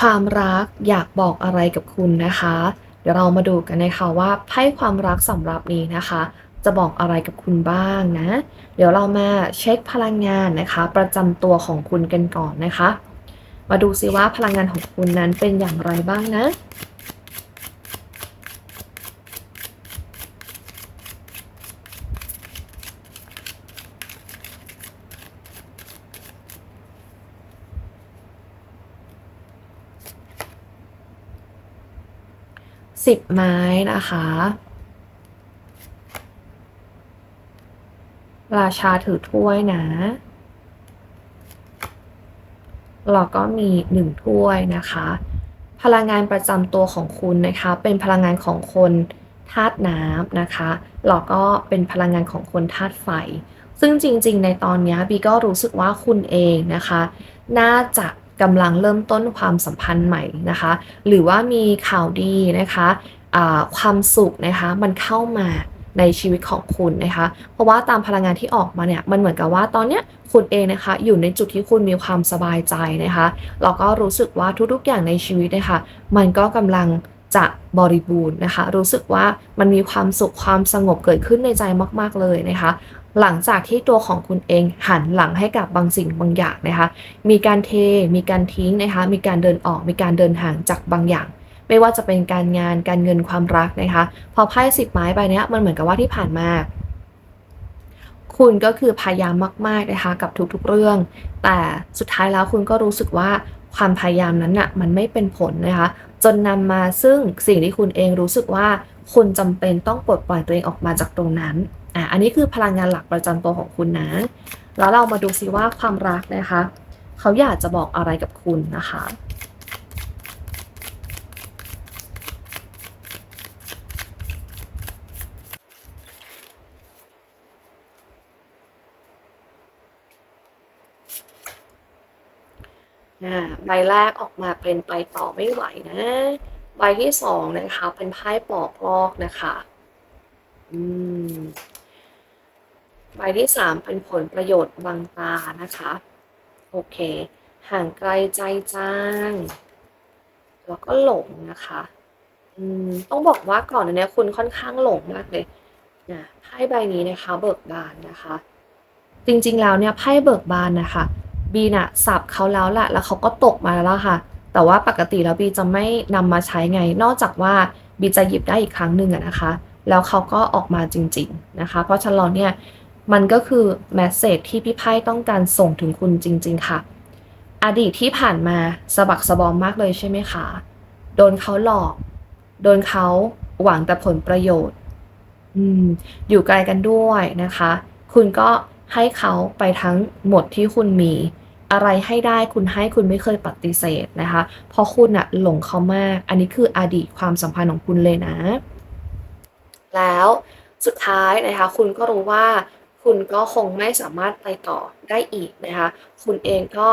ความรักอยากบอกอะไรกับคุณนะคะ เดี๋ยวเรามาดูกันนะคะว่าไพ่ความรักสำหรับนี้นะคะ จะบอกอะไรกับคุณบ้างนะ เดี๋ยวเรามาเช็คพลังงานนะคะ ประจำตัวของคุณกันก่อนนะคะ มาดูซิว่าพลังงานของคุณนั้นเป็นอย่างไรบ้างนะ สิบไม้นะคะ ราชาถือถ้วยนะแล้วก็มีหนึ่งถ้วยนะคะ พลังงานประจำตัวของคุณนะคะ เป็นพลังงานของคนธาตุน้ำนะคะแล้วก็เป็นพลังงานของคนธาตุไฟ ซึ่งจริง ๆ ในตอนนี้บีก็รู้สึกว่าคุณเองนะคะ น่าจะ กำลังเริ่มต้นความสัมพันธ์ใหม่นะคะ หรือว่ามีข่าวดีนะคะอ่าความสุขนะคะมันเข้ามาในชีวิตของคุณนะคะ เพราะว่าตามพลังงานที่ออกมาเนี่ยมันเหมือนกับว่าตอนเนี้ยคุณเองนะคะอยู่ในจุดที่คุณมีความสบายใจนะคะแล้วก็รู้สึกว่าทุกๆอย่างในชีวิตนะคะมันก็กำลังจะบริบูรณ์นะคะ รู้สึกว่ามันมีความสุขความสงบเกิดขึ้นในใจมาก ๆเลยนะคะ หลังจากที่ตัวของคุณเองหันหลังให้กับบางสิ่งบางอย่างนะคะ มีการเท มีการทิ้งนะคะ มีการเดินออก มีการเดินห่างจากบางอย่าง ไม่ว่าจะเป็นการงาน การเงิน ความรักนะคะ พอไพ่สิบไม้ใบเนี้ยมันเหมือนกับว่าที่ผ่านมา คุณก็คือพยายามมากๆนะคะกับทุกๆเรื่อง แต่สุดท้ายแล้วคุณก็รู้สึกว่าความพยายามนั้นน่ะมันไม่เป็นผลนะคะ จนนำมาซึ่งสิ่งที่คุณเองรู้สึกว่า คุณจำเป็นต้องปลดปล่อยตัวเองออกมาจากตรงนั้น อะอันนี้คือพลังงานหลักประจำตัวของคุณนะ แล้วเรามาดูซิว่าความรักนะคะ เขาอยากจะบอกอะไรกับคุณนะคะอ่าใบแรกออกมาเป็นไปต่อไม่ไหวนะ ใบที่สองนะคะ เป็นไพ่ปอกลอกนะคะ อืม ใบที่สามเป็นผลประโยชน์บังตานะคะ โอเค ห่างไกลใจจาง แล้วก็หลงนะคะอืมต้องบอกว่าก่อนอันเนี้ยคุณค่อนข้างหลงมากเลยนะไพ่ใบนี้นะคะเบิกบานนะคะ จริงๆแล้วเนี่ยไพ่เบิกบานนะคะบีน่ะสับเขาแล้วแหละแล้วเขาก็ตกมาแล้วค่ะ แต่ว่าปกติแล้วบีจะไม่นำมาใช้ไง นอกจากว่าบีจะหยิบได้อีกครั้งหนึ่งอะนะคะ แล้วเขาก็ออกมาจริง ๆนะคะ เพราะฉะนั้นเนี่ย มันก็คือแมสเซจที่พี่ไพ่ต้องการส่งถึงคุณจริง ๆ ค่ะ อดีตที่ผ่านมาสะบักสะบอมมากเลยใช่ไหมคะ โดนเขาหลอก โดนเขาหวังแต่ผลประโยชน์อืมอยู่ไกลกันด้วยนะคะ คุณก็ให้เขาไปทั้งหมดที่คุณมี อะไรให้ได้คุณให้คุณไม่เคยปฏิเสธนะคะ เพราะคุณอะหลงเขามาก อันนี้คืออดีตความสัมพันธ์ของคุณเลยนะ แล้วสุดท้ายนะคะ คุณก็รู้ว่า คุณก็คงไม่สามารถไปต่อได้อีกนะคะ คุณเองก็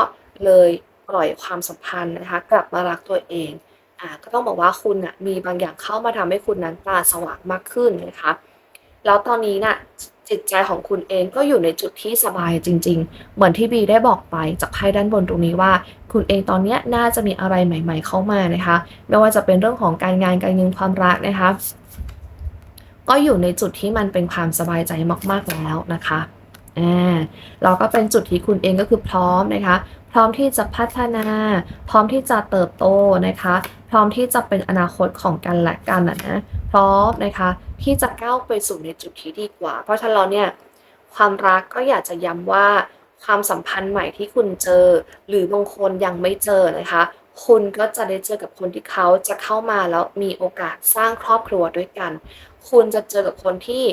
เลยปล่อยความสัมพันธ์นะคะ กลับมารักตัวเองอ่าก็ต้องบอกว่าคุณอะมีบางอย่างเข้ามาทำให้คุณนั้นตาสว่างมากขึ้นนะคะ แล้วตอนนี้น่ะจิตใจของคุณเองก็อยู่ในจุดที่สบายจริง ๆ เหมือนที่บีได้บอกไปจากไพ่ด้านบนตรงนี้ว่า คุณเองตอนเนี้ยน่าจะมีอะไรใหม่ ๆ เข้ามานะคะ ไม่ว่าจะเป็นเรื่องของการงานการเงินความรักนะคะ ก็อยู่ในจุดที่มันเป็นความสบายใจมาก ๆ แล้วนะคะอ่าเราก็เป็นจุดที่คุณเองก็คือพร้อมนะคะ พร้อมที่จะพัฒนา พร้อมที่จะเติบโตนะคะ พร้อมที่จะเป็นอนาคตของกันและกันนะนะพร้อมนะคะที่จะก้าวไปสู่ในจุดที่ดีกว่า เพราะฉะนั้นเราเนี่ยความรักก็อยากจะย้ำว่าความสัมพันธ์ใหม่ที่คุณเจอ หรือบางคนยังไม่เจอนะคะ คุณก็จะได้เจอกับคนที่เขาจะเข้ามาแล้วมีโอกาสสร้างครอบครัวด้วยกัน คุณจะเจอกับคนที่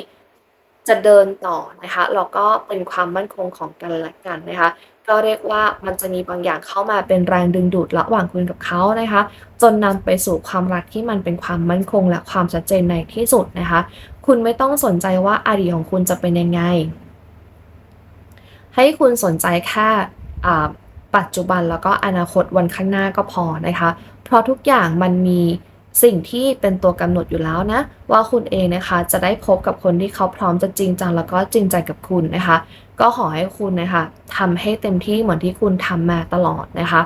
จะเดินต่อนะคะแล้วก็เป็นความมั่นคงของกันและกันนะคะ ก็เรียกว่ามันจะมีบางอย่างเข้ามาเป็นแรงดึงดูดระหว่างคุณกับเขานะคะ จนนำไปสู่ความรักที่มันเป็นความมั่นคงและความชัดเจนในที่สุดนะคะ คุณไม่ต้องสนใจว่าอดีตของคุณจะเป็นยังไง ให้คุณสนใจแค่ปัจจุบันแล้วก็อนาคตวันข้างหน้าก็พอนะคะ เพราะทุกอย่างมันมี สิ่งที่เป็นตัวกำหนดอยู่แล้วนะ ว่าคุณเองนะคะจะได้พบกับคนที่เขาพร้อมจะจริงจังแล้วก็จริงใจกับคุณนะคะ ก็ขอให้คุณนะคะทำให้เต็มที่เหมือนที่คุณทำมาตลอดนะคะ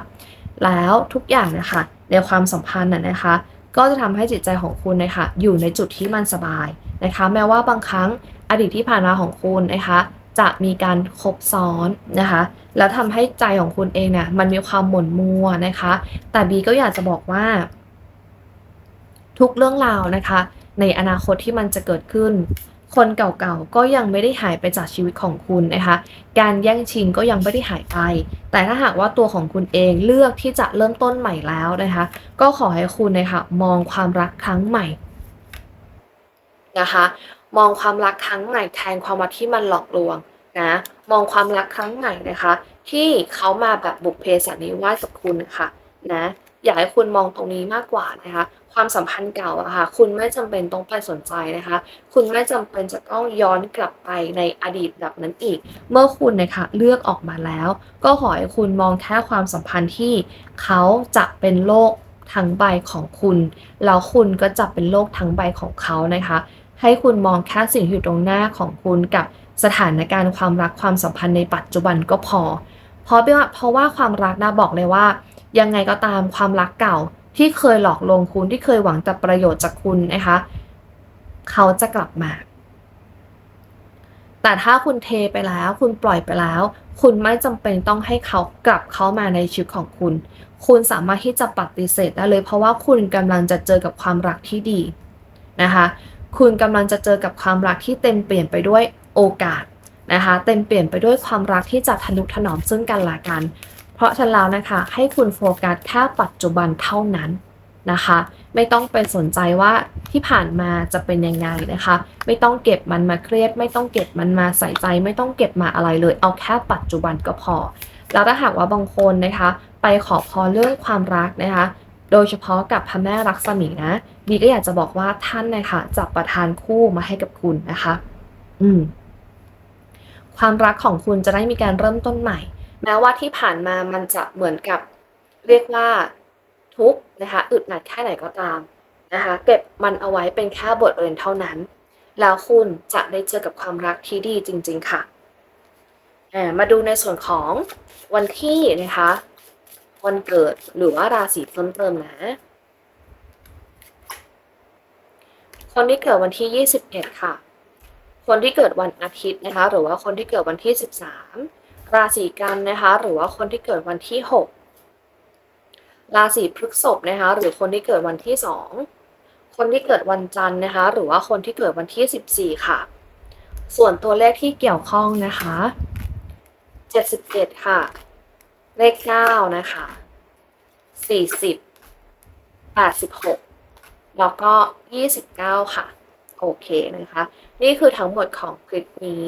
แล้วทุกอย่างนะคะในความสัมพันธ์น่ะนะคะ ก็จะทำให้จิตใจของคุณนะคะอยู่ในจุดที่มันสบายนะคะ แม้ว่าบางครั้งอดีตที่ผ่านมาของคุณนะคะจะมีการคบซ้อนนะคะ แล้วทำให้ใจของคุณเองเนี่ยมันมีความหม่นมัวนะคะ แต่บีก็อยากจะบอกว่า ทุกเรื่องราวนะคะ ในอนาคตที่มันจะเกิดขึ้น คนเก่าๆก็ยังไม่ได้หายไปจากชีวิตของคุณนะคะ การแย่งชิงก็ยังไม่ได้หายไป แต่ถ้าหากว่าตัวของคุณเองเลือกที่จะเริ่มต้นใหม่แล้วนะคะ ก็ขอให้คุณนะคะมองความรักครั้งใหม่นะคะมองความรักครั้งใหม่แทนความรักที่มันหลอกลวงนะมองความรักครั้งใหม่นะคะ ที่เขามาแบบบุกเพสันนิวาสกับคุณค่ะนะ อยากให้คุณมองตรงนี้มากกว่านะคะ ความสัมพันธ์เก่าอะค่ะ คุณไม่จำเป็นต้องไปสนใจนะคะ คุณไม่จำเป็นจะต้องย้อนกลับไปในอดีตแบบนั้นอีก เมื่อคุณนะคะเลือกออกมาแล้ว ก็ขอให้คุณมองแค่ความสัมพันธ์ที่เขาจะเป็นโลกทั้งใบของคุณ แล้วคุณก็จะเป็นโลกทั้งใบของเขานะคะ ให้คุณมองแค่สิ่งที่อยู่ตรงหน้าของคุณกับสถานการณ์ความรักความสัมพันธ์ในปัจจุบันก็พอ เพราะว่าเพราะว่าความรักนะบอกเลยว่า ยังไงก็ตามความรักเก่าที่เคยหลอกลวงคุณที่เคยหวังแต่ประโยชน์จากคุณนะคะ เขาจะกลับมา แต่ถ้าคุณเทไปแล้ว คุณปล่อยไปแล้ว คุณไม่จำเป็นต้องให้เขากลับเข้ามาในชีวิตของคุณ คุณสามารถที่จะปฏิเสธได้เลย เพราะว่าคุณกำลังจะเจอกับความรักที่ดีนะคะ คุณกำลังจะเจอกับความรักที่เต็มเปลี่ยนไปด้วยโอกาสนะคะ เต็มเปลี่ยนไปด้วยความรักที่จะทนุถนอมซึ่งกันและกัน เพราะฉะนั้นแล้วนะคะให้คุณโฟกัสแค่ปัจจุบันเท่านั้นนะคะ ไม่ต้องไปสนใจว่าที่ผ่านมาจะเป็นยังไงนะคะ ไม่ต้องเก็บมันมาเครียด ไม่ต้องเก็บมันมาใส่ใจ ไม่ต้องเก็บมาอะไรเลย เอาแค่ปัจจุบันก็พอ แล้วถ้าหากว่าบางคนนะคะ ไปขอพรเรื่องความรักนะคะ โดยเฉพาะกับพระแม่รักษมีนะบีก็อยากจะบอกว่าท่านนะคะจะประทานคู่มาให้กับคุณนะคะ อืมความรักของคุณจะได้มีการเริ่มต้นใหม่ แม้ว่าที่ผ่านมามันจะเหมือนกับเรียกว่าทุกนะคะอึดหนัดแค่ไหนก็ตามนะคะเก็บมันเอาไว้เป็นแค่บทเรียนเท่านั้น แล้วคุณจะได้เจอกับความรักที่ดีจริง ๆ ค่ะมาดูในส่วนของวันที่นะคะวันเกิดหรือว่าราศีเพิ่มเติมนะ คนที่เกิดวันที่ 21 ค่ะ คนที่เกิดวันอาทิตย์นะคะ หรือว่าคนที่เกิดวันที่ 13 ราศีกันนะคะหรือว่าคนที่เกิดวันที่ 6 ราศีพฤษภนะคะหรือคนที่เกิดวันที่ 2 คนที่เกิดวันจันทร์นะคะหรือว่าคนที่เกิดวันที่ 14 ค่ะ ส่วนตัวเลขที่เกี่ยวข้องนะคะ 77 ค่ะ เลข 9 นะคะ 40 86 แล้วก็ 29 ค่ะ โอเคนะคะ นี่คือทั้งหมดของคลิปนี้